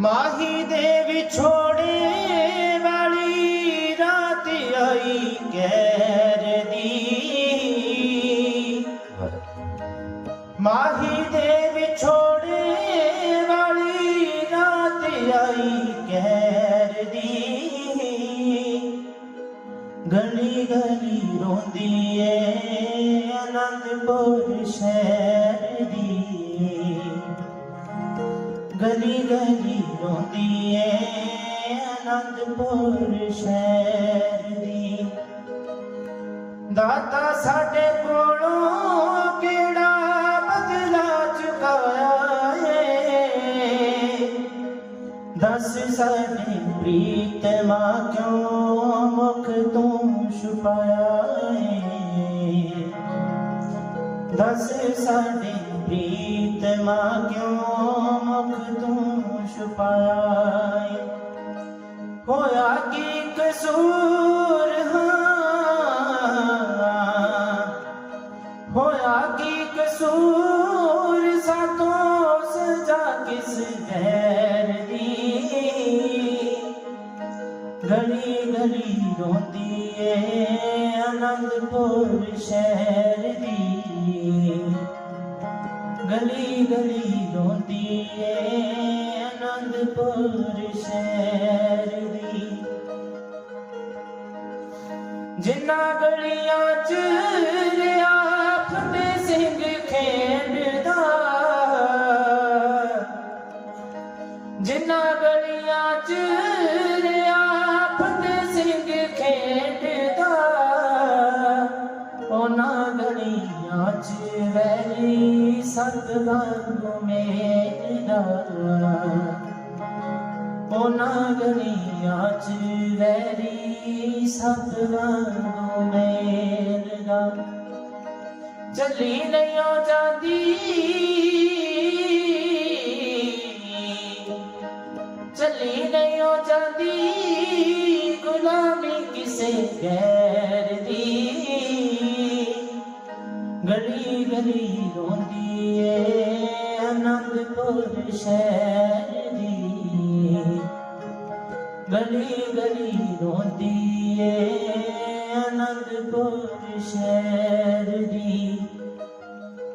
ਮਾਹੀ ਦੇ ਵਿਛੋੜੇ ਵਾਲੀ ਰਾਤ ਆਈ ਕਹਿਰ ਦੀ। ਮਾਹੀ ਦੇ ਵਿਛੋੜੇ ਵਾਲੀ ਰਾਤ ਆਈ ਕਹਿਰ ਦੀ। ਗਲੀ ਗਲੀ ਰੋਂਦੀ ਏ ਅਨੰਦਪੁਰ ਸ਼ਹਿਰ ਦੀ। ਗਲੀ ਗਲੀ ਰੋਂਦੀ ਏ, ਅਨੰਦਪੁਰ ਸ਼ਹਿਰ ਦੀ। ਦਾਤਾ ਸਾਡੇ ਕੋਲੋਂ ਕਿਹੜਾ ਬਦਲਾ ਚੁਕਾਇਆ ਏ? ਦਸ ਸਾਡੇ ਪ੍ਰੀਤ ਮਾ ਕਿਉਂ ਮੁਖ ਤੂੰ ਛੁਪਾਇਆ ਏ? ਦਸ ਸਾਡੇ ਪ੍ਰੀਤ ਮਾਂ ਕਿਉਂ ਮੁਖ ਤੂੰ ਛੁਪਾਇਆ ਹੋਇਆ ਕੀ ਕਸੂਰ ਹਾਂ? ਹੋਇਆ ਕੀ ਕਸੂਰ? ਸਾਤੋਂ ਸਜ਼ਾ ਕਿਸ ਗੈਰ ਦੀ? ਗਲੀ ਗਲੀ ਰੋਂਦੀ ਏ ਅਨੰਦਪੁਰ ਸ਼ਹਿਰ ਦੀ। ਗਲੀ ਗਲੀ ਰੋਂਦੀ ਏ ਅਨੰਦਪੁਰ ਸ਼ਹਿਰ ਦੀ। ਜਿਨ੍ਹਾਂ ਗਲੀਆਂ ਚ ਰਿਆ, ਫਤਿਹ ਸਿੰਘ ਖੇਡਦਾ ਜਿਨ੍ਹਾਂ ਗਲੀਆਂ ਚ ਰਿਆ, ਫਤਿਹ ਸਿੰਘ ਖੇਡਦਾ ਉਹਨਾਂ ਗਲੀਆਂ ਚ ਵੈਰੀ ਸਤਿਗੁਰੂ ਮੇਰਾ ਉਹਨਾਂ ਗਲੀਆਂ ਚ ਵੈਰੀ ਸਤਿਗੁਰੂ ਮੇਰਾ ਚੱਲੀ ਨਹੀਂ ਆ ਜਾਂਦੀ, ਚੱਲੀ ਨਹੀਂ ਆ ਜਾਂਦੀ, ਗੁਲਾਮੀ ਕਿਸੇ ਗੈਰ ਗਲੀ ਗਲੀ ਰੋਂਦੀ ਏ ਅਨੰਦਪੁਰ ਸ਼ਹਿਰ ਦੀ। ਗਲੀ ਗਲੀ ਰੋਂਦੀ ਏ ਅਨੰਦਪੁਰ ਸ਼ਹਿਰ